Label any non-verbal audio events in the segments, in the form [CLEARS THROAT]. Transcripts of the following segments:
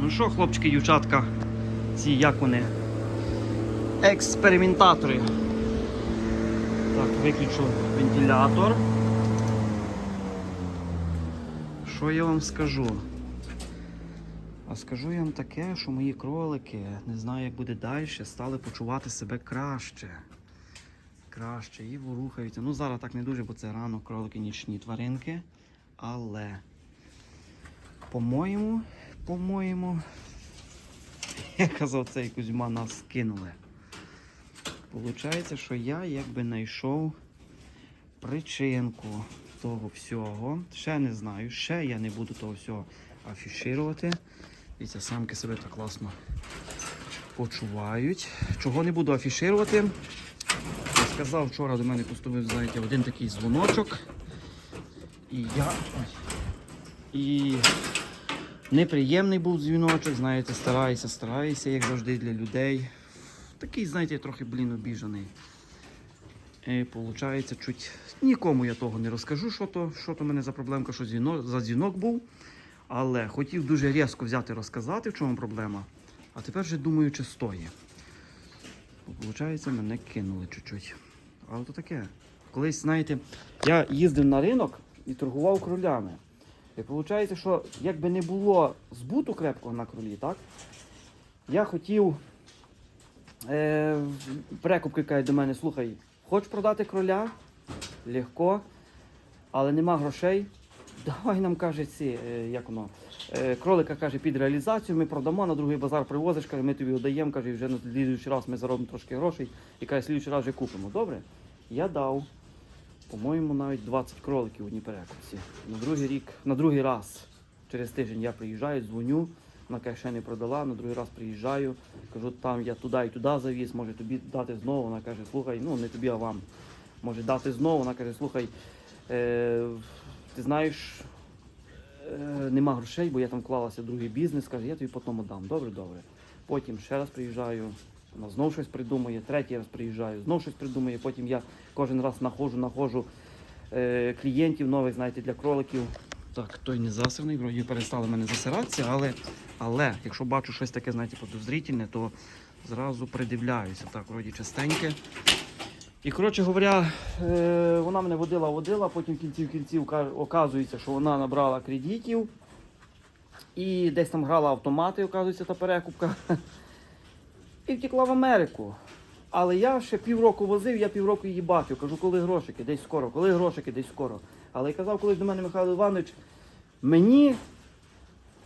Ну що, хлопчики, дівчатка, ці як вони? Експериментатори. Так, виключу вентилятор. Що я вам скажу? А скажу я вам таке, що мої кролики, не знаю, як буде далі, стали почувати себе краще. Краще і ворухаються. Ну зараз так не дуже, бо це рано кролики нічні тваринки. Але, по-моєму, по-моєму, [LAUGHS] як казав цей Кузьма, нас кинули. Получається, що я якби знайшов причинку того всього. Ще не знаю, ще я не буду того всього афіширувати. Дивіться, самки себе так класно почувають. Чого не буду афіширувати? Я сказав, вчора до мене поступив, знаєте, один такий дзвоночок. І я. І неприємний був дзвіночок, знаєте, стараюся, стараюся, як завжди, для людей. Такий, знаєте, трохи, блін, обіжений. І получається, чуть нікому я того не розкажу, що то, що то мене за проблемка, що дзвінок, за дзвінок був. Але хотів дуже різко взяти розказати, в чому проблема. А тепер вже думаю, чи стоїть. Получається, мене кинули чуть-чуть. Але то таке. Колись, знаєте, я їздив на ринок і торгував кролями. І виходить, що якби не було збуту крепкого на кролі, так? Я хотів. Е, перекупки кажуть до мене, слухай, хочеш продати кроля? Легко, але нема грошей. Давай нам каже ці, е, як воно, е, кролика каже, під реалізацію, ми продамо, на другий базар привозиш, каже, ми тобі віддаємо, каже, вже на слідуючий раз ми заробимо трошки грошей і каже, слідуючий раз вже купимо. Добре? Я дав, по-моєму, навіть 20 кроликів в одній. На другий рік, на другий раз, через тиждень я приїжджаю, дзвоню, вона каже, ще не продала, на другий раз приїжджаю, кажу, там я туди і туди завіз, може тобі дати знову. Вона каже, слухай, ну не тобі, а вам. Може дати знову. Вона каже, слухай, е, ти знаєш, е, нема грошей, бо я там вклалася в другий бізнес, каже, я тобі потім дам. Добре, добре. Потім ще раз приїжджаю, вона знов щось придумує, третій раз приїжджаю, знов щось придумує, потім я кожен раз находжу, находжу е, клієнтів нових, знаєте, для кроликів. Так, той не засраний, вроді перестали мене засиратися, але, але якщо бачу щось таке, знаєте, подозрительне, то зразу придивляюся. Так, вроді частеньке. І коротше говоря, е, вона мене водила, водила, потім в кінці в кінці оказується, що вона набрала кредитів і десь там грала автомати, оказується, та перекупка. І втекла в Америку. Але я ще півроку возив, я півроку її бачив. Кажу, коли грошики, десь скоро, коли грошики, десь скоро. Але казав колись до мене Михайло Іванович, мені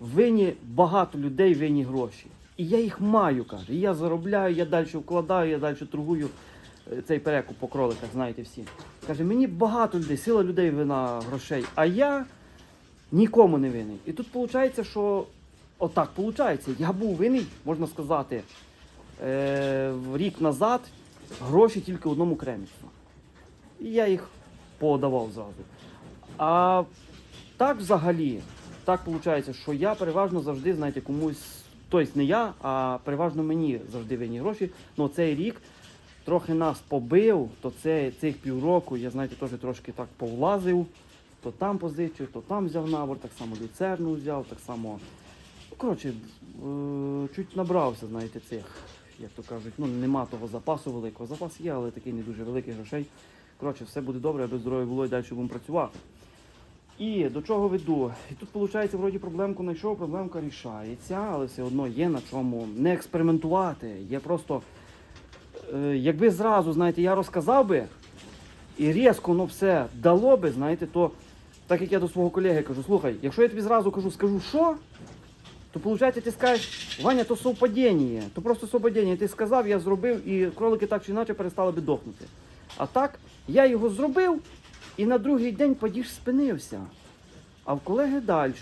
винні багато людей винні гроші. І я їх маю, каже. І я заробляю, я далі вкладаю, я далі торгую е, цей перекуп по кроликах, знаєте всі. Каже, мені багато людей, сила людей вина грошей, а я нікому не винний. І тут виходить, що отак виходить. Я був винний, можна сказати, е, рік назад гроші тільки одному креміцу. І я їх подавав зразу. А так взагалі, так виходить, що я переважно завжди, знаєте, комусь, тобто не я, а переважно мені завжди винні гроші. Ну цей рік трохи нас побив, то це, цих півроку я, знаєте, теж трошки так повлазив, то там позичив, то там взяв набор, так само люцерну взяв, так само. Ну, коротше, е, чуть набрався, знаєте, цих, як то кажуть, ну нема того запасу великого. Запас є, але такий не дуже великий грошей. Коротше, все буде добре, аби здоров'я було і далі будемо працювати. І до чого веду? І тут, виходить, вроді проблемку знайшов, проблемка рішається, але все одно є на чому не експериментувати. Є просто, е, якби зразу, знаєте, я розказав би і різко воно все дало би, знаєте, то так як я до свого колеги кажу, слухай, якщо я тобі зразу кажу, скажу що, то виходить, ти скажеш, Ваня, то совпадіння, то просто совпадіння. Ти сказав, я зробив, і кролики так чи інакше перестали би дохнути. А так, я його зробив, і на другий день падіж спинився. А в колеги далі.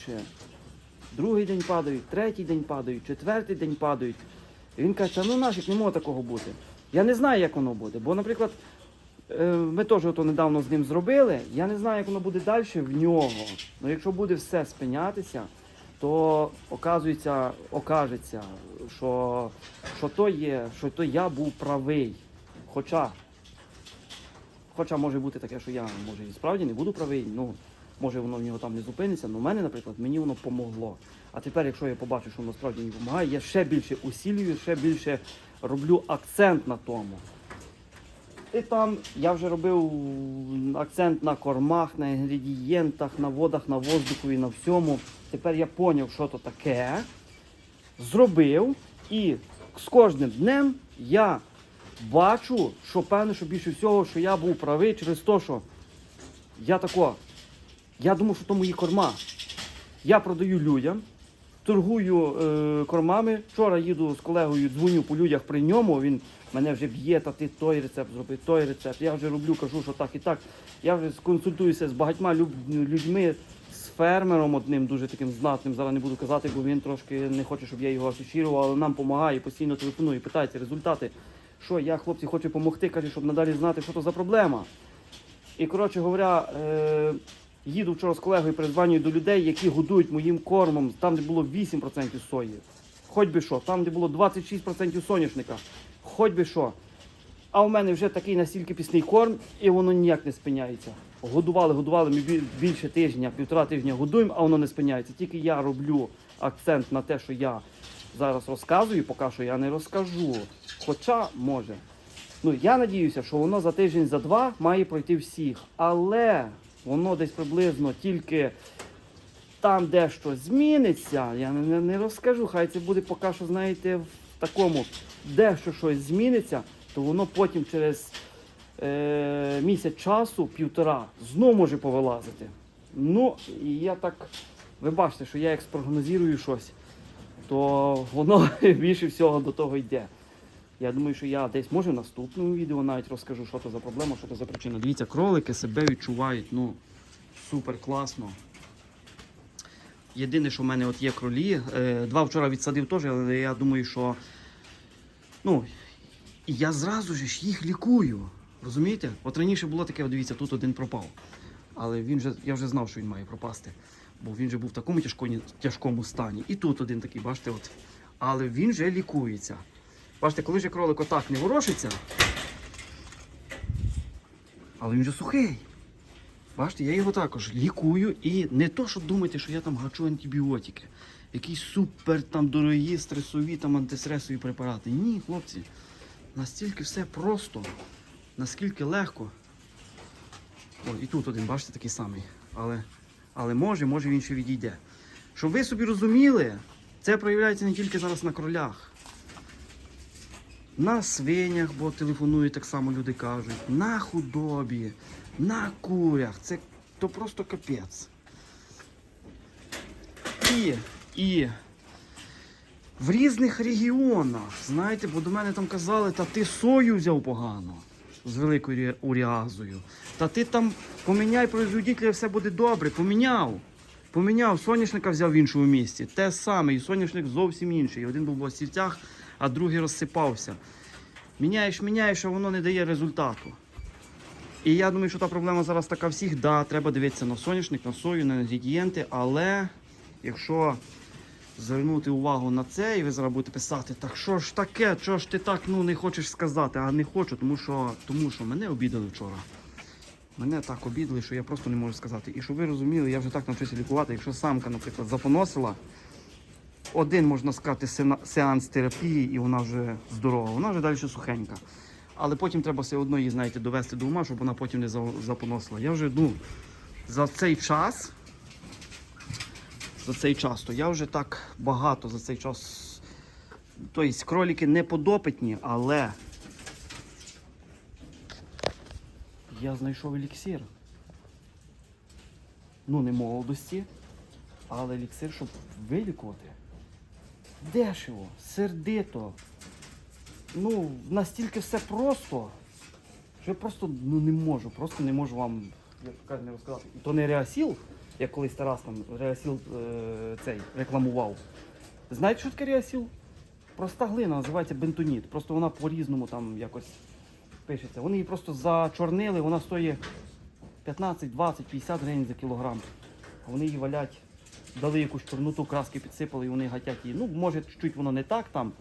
Другий день падають, третій день падають, четвертий день падають. І він каже, ну нафіг, не може такого бути. Я не знаю, як воно буде. Бо, наприклад, е, ми теж ото недавно з ним зробили. Я не знаю, як воно буде далі в нього. Ну якщо буде все спинятися, то оказується, окажеться, що, що то є, що то я був правий. Хоча Хоча може бути таке, що я може і справді не буду правий. Ну, може воно в нього там не зупиниться, але в мене, наприклад, мені воно помогло. А тепер, якщо я побачу, що воно справді мені допомагає, я ще більше усілюю, ще більше роблю акцент на тому. І там я вже робив акцент на кормах, на інгредієнтах, на водах, на воздуху і на всьому. Тепер я зрозумів, що то таке, зробив, і з кожним днем я бачу, що певне, що більше всього, що я був правий через те, що я тако, я думав, що то мої корма. Я продаю людям, торгую е, кормами. Вчора їду з колегою, дзвоню по людях при ньому. Він мене вже б'є, та ти той рецепт зроби, той рецепт. Я вже роблю, кажу, що так і так. Я вже консультуюся з багатьма людьми, з фермером одним дуже таким знатним. Зараз не буду казати, бо він трошки не хоче, щоб я його афішував, але нам допомагає, постійно телефонує, питається результати. Що я, хлопці, хочу допомогти, каже, щоб надалі знати, що то за проблема. І коротше говоря, е, їду вчора з колегою, перезванюю до людей, які годують моїм кормом, там, де було 8% сої. Хоч би що, там, де було 26% соняшника, хоч би що. А у мене вже такий настільки пісний корм, і воно ніяк не спиняється. Годували, годували ми більше тижня, півтора тижня годуємо, а воно не спиняється. Тільки я роблю акцент на те, що я зараз розказую, поки що я не розкажу. Хоча може. Ну, я надіюся, що воно за тиждень, за два має пройти всіх. Але воно десь приблизно тільки там дещо зміниться. Я не, не, розкажу. Хай це буде поки що, знаєте, в такому дещо щось зміниться, то воно потім через е, місяць часу, півтора, знов може повилазити. Ну, і я так, ви бачите, що я як спрогнозую щось, то воно [LAUGHS] більше всього до того йде. Я думаю, що я десь може в наступному відео навіть розкажу, що це за проблема, що це за причина. Дивіться, кролики себе відчувають ну, супер класно. Єдине, що в мене от є кролі. Е, два вчора відсадив теж, але я думаю, що ну, я зразу ж їх лікую. Розумієте? От раніше було таке, дивіться, тут один пропав. Але він же, я вже знав, що він має пропасти. Бо він же був в такому тяжкому, тяжкому стані. І тут один такий, бачите, от. Але він вже лікується. Бачите, коли ж кролик отак не ворушиться, але він же сухий. Бачите, я його також лікую і не то, що думаєте, що я там гачу антибіотики. Якісь супер там дорогі стресові там антистресові препарати. Ні, хлопці. Настільки все просто, наскільки легко. О, і тут один, бачите, такий самий. Але, але може, може він ще відійде. Щоб ви собі розуміли, це проявляється не тільки зараз на кролях. На свинях, бо телефонують так само люди кажуть, на худобі, на курях. Це то просто капець. І, і в різних регіонах, знаєте, бо до мене там казали, та ти сою взяв погано з великою рі- уріазою. Та ти там поміняй производителя, все буде добре. Поміняв. Поміняв, соняшника взяв в іншому місці. Те саме, і соняшник зовсім інший. Один був в осівцях, а другий розсипався. Міняєш, міняєш, а воно не дає результату. І я думаю, що та проблема зараз така всіх. Да, треба дивитися на соняшник, на сою, на інгредієнти, але якщо звернути увагу на це, і ви зараз будете писати, так що ж таке, що ж ти так ну, не хочеш сказати, а не хочу, тому що, тому що мене обідали вчора. Мене так обідали, що я просто не можу сказати. І щоб ви розуміли, я вже так навчився лікувати. Якщо самка, наприклад, запоносила, один, можна сказати, сеанс терапії, і вона вже здорова, вона вже далі сухенька. Але потім треба все одно її, знаєте, довести до ума, щоб вона потім не запоносила. Я вже ну, за цей час, за цей час, то я вже так багато за цей час. Тобто кроліки не подопитні, але я знайшов еліксир. Ну, не молодості, але еліксир, щоб вилікувати. Дешево, сердито. Ну, настільки все просто, що я просто ну, не можу, просто не можу вам не розказати. То не реасіл, як колись Тарас там реасіл е, цей рекламував. Знаєте, що таке реасіл? Проста глина, називається бентоніт. Просто вона по-різному там якось пишеться. Вони її просто зачорнили, вона стоїть 15, 20, 50 гривень за кілограм. А вони її валять, дали якусь чорноту, краски підсипали і вони гатять її. Ну, може, чуть воно не так там.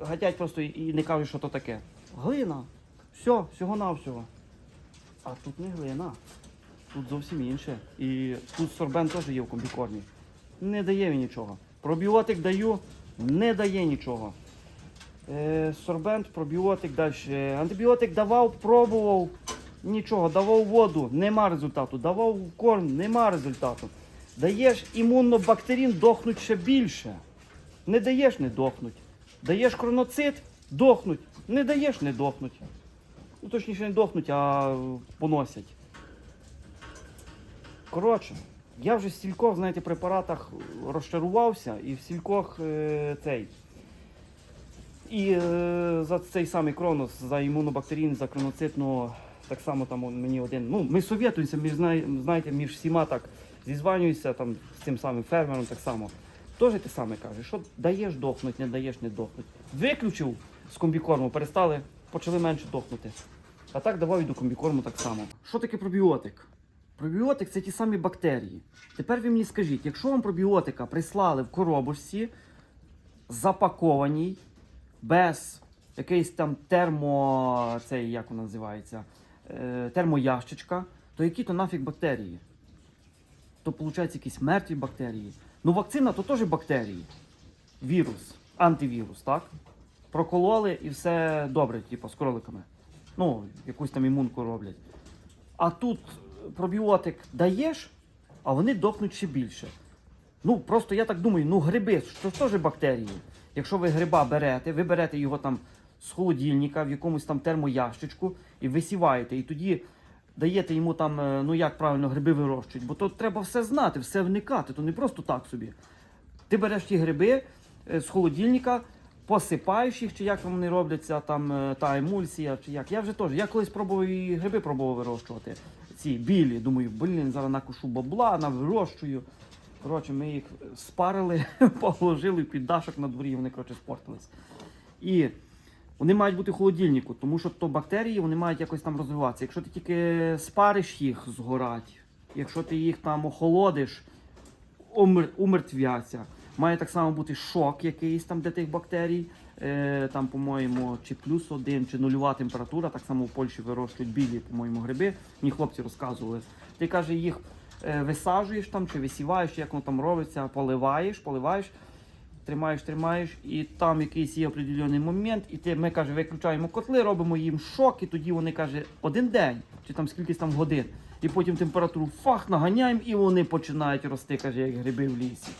Гатять просто і не кажуть, що то таке. Глина. Все, всього-навсього. А тут не глина. тут зовсім інше. І тут сорбент теж є в комбікормі. Не дає він нічого. Пробіотик даю, не дає нічого. Е, сорбент, пробіотик далі. Антибіотик давав, пробував. Нічого, давав воду, нема результату. Давав корм, нема результату. Даєш імунобактерін, дохнуть ще більше. Не даєш, не дохнуть. Даєш хроноцит, дохнуть. Не даєш, не дохнуть. Ну, точніше, не дохнуть, а поносять. Коротше, я вже в стількох, знаєте, препаратах розчарувався і в стількох е, цей. І е, за цей самий кронос, за імунобактерін, за кроноцит, ну так само там мені один. Ну, ми совєтуємося, знає- знаєте, між всіма так зізванююся там з цим самим фермером так само. Теж те саме каже, що даєш дохнуть, не даєш не дохнуть. Виключив з комбікорму, перестали, почали менше дохнути. А так давав і до комбікорму так само. Що таке пробіотик? Пробіотик це ті самі бактерії. Тепер ви мені скажіть, якщо вам пробіотика прислали в коробочці, запакованій, без якийсь там термо, цей, як вона називається, е, термоящичка, то які то нафіг бактерії? То виходить якісь мертві бактерії. Ну, вакцина то теж бактерії. Вірус, антивірус, так? Прокололи і все добре, типу, з кроликами. Ну, якусь там імунку роблять. А тут пробіотик даєш, а вони дохнуть ще більше. Ну, просто я так думаю, ну гриби, що теж бактерії. Якщо ви гриба берете, ви берете його там з холодильника в якомусь там термоящичку і висіваєте, і тоді даєте йому там, е, ну як правильно гриби вирощують, бо то треба все знати, все вникати, то не просто так собі. Ти береш ті гриби е, з холодильника, посипаєш їх, чи як вони робляться, там е, та емульсія, чи як. Я вже теж. Я колись пробував і гриби пробував вирощувати. Ці білі. Думаю, блін, зараз накушу бабла, навирощую. Коротше, ми їх спарили, [LAUGHS] положили в піддашок на дворі, вони коротше спортились. І вони мають бути в холодильнику, тому що то бактерії вони мають якось там розвиватися. Якщо ти тільки спариш їх, згорать. Якщо ти їх там охолодиш, умер, умертвяться. Має так само бути шок якийсь там для тих бактерій. Е, там, по-моєму, чи плюс один, чи нульова температура. Так само в Польщі вирощують білі, по-моєму, гриби. Мені хлопці розказували. Ти каже, їх е, висаджуєш там, чи висіваєш, як воно там робиться, поливаєш, поливаєш, тримаєш, тримаєш, і там якийсь є определений момент, і ти, ми каже, виключаємо котли, робимо їм шок, і тоді вони каже, один день, чи там скількись там годин. І потім температуру фах наганяємо, і вони починають рости, каже, як гриби в лісі.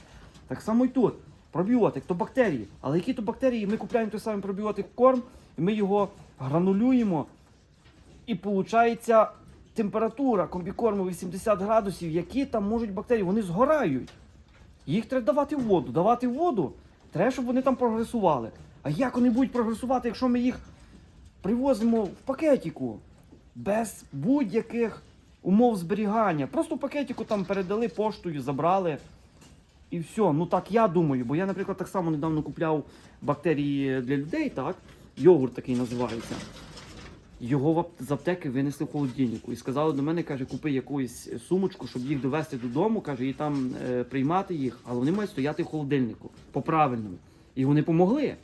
Так само і тут. Пробіотик, то бактерії. Але які то бактерії? Ми купуємо той самий пробіотик корм, і ми його гранулюємо. І виходить температура комбікорму 80 градусів, які там можуть бактерії, вони згорають. Їх треба давати в воду. Давати воду, треба, щоб вони там прогресували. А як вони будуть прогресувати, якщо ми їх привозимо в пакетику без будь-яких умов зберігання? Просто в пакетику там передали поштою, забрали. І все. Ну так я думаю, бо я, наприклад, так само недавно купляв бактерії для людей, так? Йогурт такий називається. Його з аптеки винесли в холодильнику і сказали до мене, каже, купи якусь сумочку, щоб їх довести додому, каже, і там е, приймати їх, але вони мають стояти в холодильнику по-правильному. І вони помогли.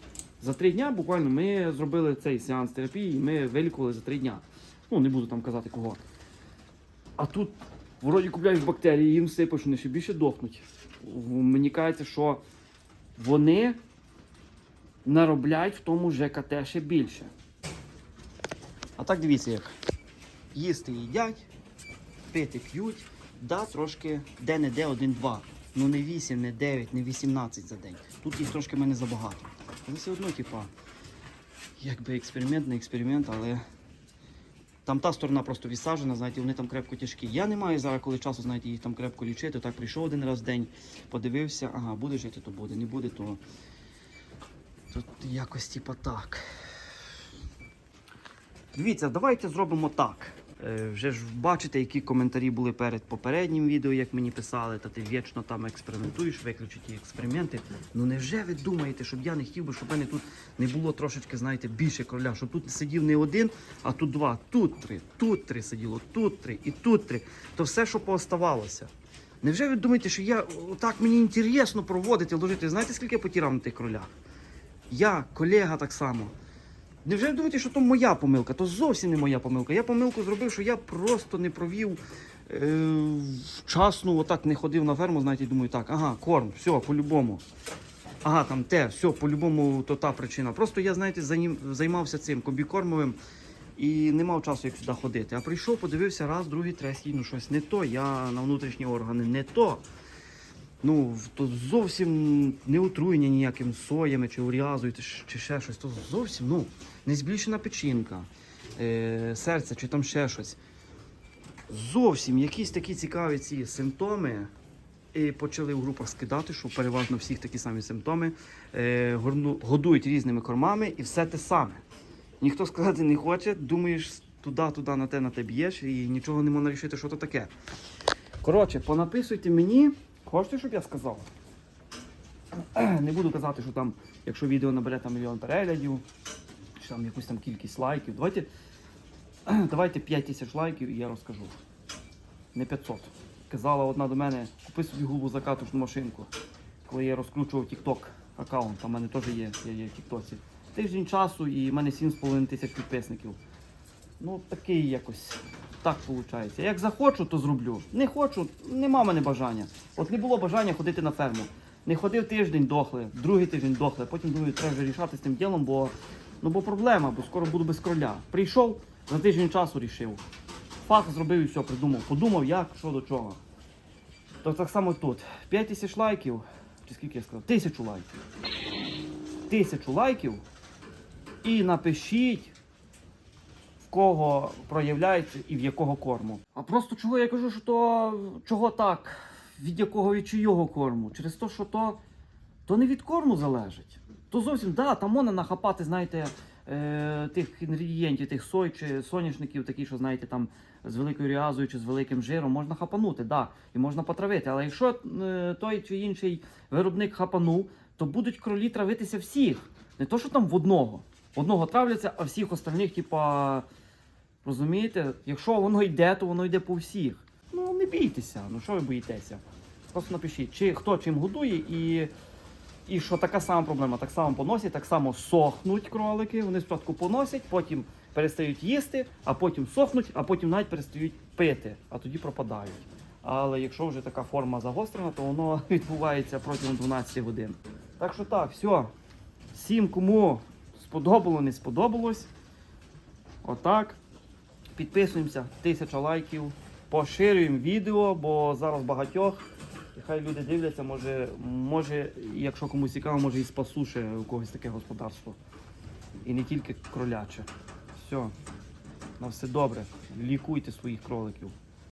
За три дня буквально ми зробили цей сеанс терапії, і ми вилікували за три дня. Ну, не буду там казати кого. А тут вроді купляєш бактерії, їм сипиш, вони ще більше дохнуть. Мені кажеться, що вони наробляють в тому ЖКТ ще більше. А так дивіться як. Їсти їдять, пити п'ють, да, трошки де-не-де один-два. Ну не 8, не 9, не 18 за день. Тут їх трошки мене забагато. Але все одно, типа, якби експеримент, не експеримент, але там та сторона просто відсаджена, знаєте, вони там крепко тяжкі. Я не маю зараз, коли часу, знаєте, їх там крепко лічити. Так прийшов один раз в день, подивився, ага, буде жити, то буде, не буде, то. Тут якось типа так. Дивіться, давайте зробимо так. Е, вже ж бачите, які коментарі були перед попереднім відео, як мені писали, та ти вічно там експериментуєш, виключи ті експерименти. Ну невже ви думаєте, щоб я не хотів би, щоб мене тут не було трошечки, знаєте, більше короля, щоб тут сидів не один, а тут два, тут три, тут три сиділо, тут три і тут три. То все, що пооставалося. Невже ви думаєте, що я так мені інтересно проводити, ложити? Знаєте, скільки потірав на тих кролях? Я, колега так само. Невже ви думаєте, що то моя помилка? То зовсім не моя помилка. Я помилку зробив, що я просто не провів е, вчасно отак не ходив на ферму, знаєте, думаю, так, ага, корм, все, по-любому. Ага, там те, все, по-любому то та причина. Просто я, знаєте, занім- займався цим комбікормовим і не мав часу як сюди ходити. А прийшов, подивився раз, другий, третій, ну щось не то. Я на внутрішні органи не то. Ну, то зовсім не отруєння ніяким соями чи урязою, чи, ще щось. То зовсім ну, не збільшена печінка, е, серце чи там ще щось. Зовсім якісь такі цікаві ці симптоми. І почали в групах скидати, що переважно всіх такі самі симптоми. Е, годують різними кормами і все те саме. Ніхто сказати не хоче, думаєш туди, туди, на те, на те б'єш і нічого не можна рішити, що то таке. Коротше, понаписуйте мені. Хочете, щоб я сказав? [CLEARS THROAT] Не буду казати, що там, якщо відео набере там мільйон переглядів, чи там якусь там кількість лайків. Давайте, [CLEARS THROAT] давайте 5 тисяч лайків і я розкажу. Не 500. Казала одна до мене, купи собі губу закатушну машинку. Коли я розкручував TikTok аккаунт, а в мене теж є, я є в TikTok. Тиждень часу і в мене 7,5 тисяч підписників. Ну, такий якось. Так виходить. Як захочу, то зроблю. Не хочу, нема мене бажання. От не було бажання ходити на ферму. Не ходив тиждень, дохли, другий тиждень дохли. Потім думаю, треба вже рішати з тим ділом, бо, ну, бо проблема, бо скоро буду без кроля. Прийшов, за тиждень часу рішив. Фах зробив і все, придумав. Подумав, як, що до чого. То так само тут. 5 тисяч лайків, чи скільки я сказав? Тисячу лайків. Тисячу лайків. І напишіть, кого проявляється і в якого корму. А просто чого я кажу, що то чого так? Від якого від чийого корму? Через те, що то, то не від корму залежить. То зовсім, да, там можна нахапати, знаєте, е, тих інгредієнтів, тих сой чи соняшників, такі, що знаєте, там з великою ріазою чи з великим жиром, можна хапанути, да, і можна потравити. Але якщо е, той чи інший виробник хапанув, то будуть кролі травитися всіх. Не то, що там в одного. Одного травляться, а всіх остальних, типа, розумієте, якщо воно йде, то воно йде по всіх. Ну не бійтеся, ну що ви боїтеся? Просто напишіть, чи хто чим годує і. І що така сама проблема, так само поносять, так само сохнуть кролики. Вони спочатку поносять, потім перестають їсти, а потім сохнуть, а потім навіть перестають пити, а тоді пропадають. Але якщо вже така форма загострена, то воно [LAUGHS] відбувається протягом 12 годин. Так що так, все. Всім, кому сподобало, не сподобалось. Отак. Підписуємося, тисяча лайків, поширюємо відео, бо зараз багатьох. І хай люди дивляться, може, може, якщо комусь цікаво, може і спасу ще у когось таке господарство. І не тільки кроляче. Все. На все добре. Лікуйте своїх кроликів.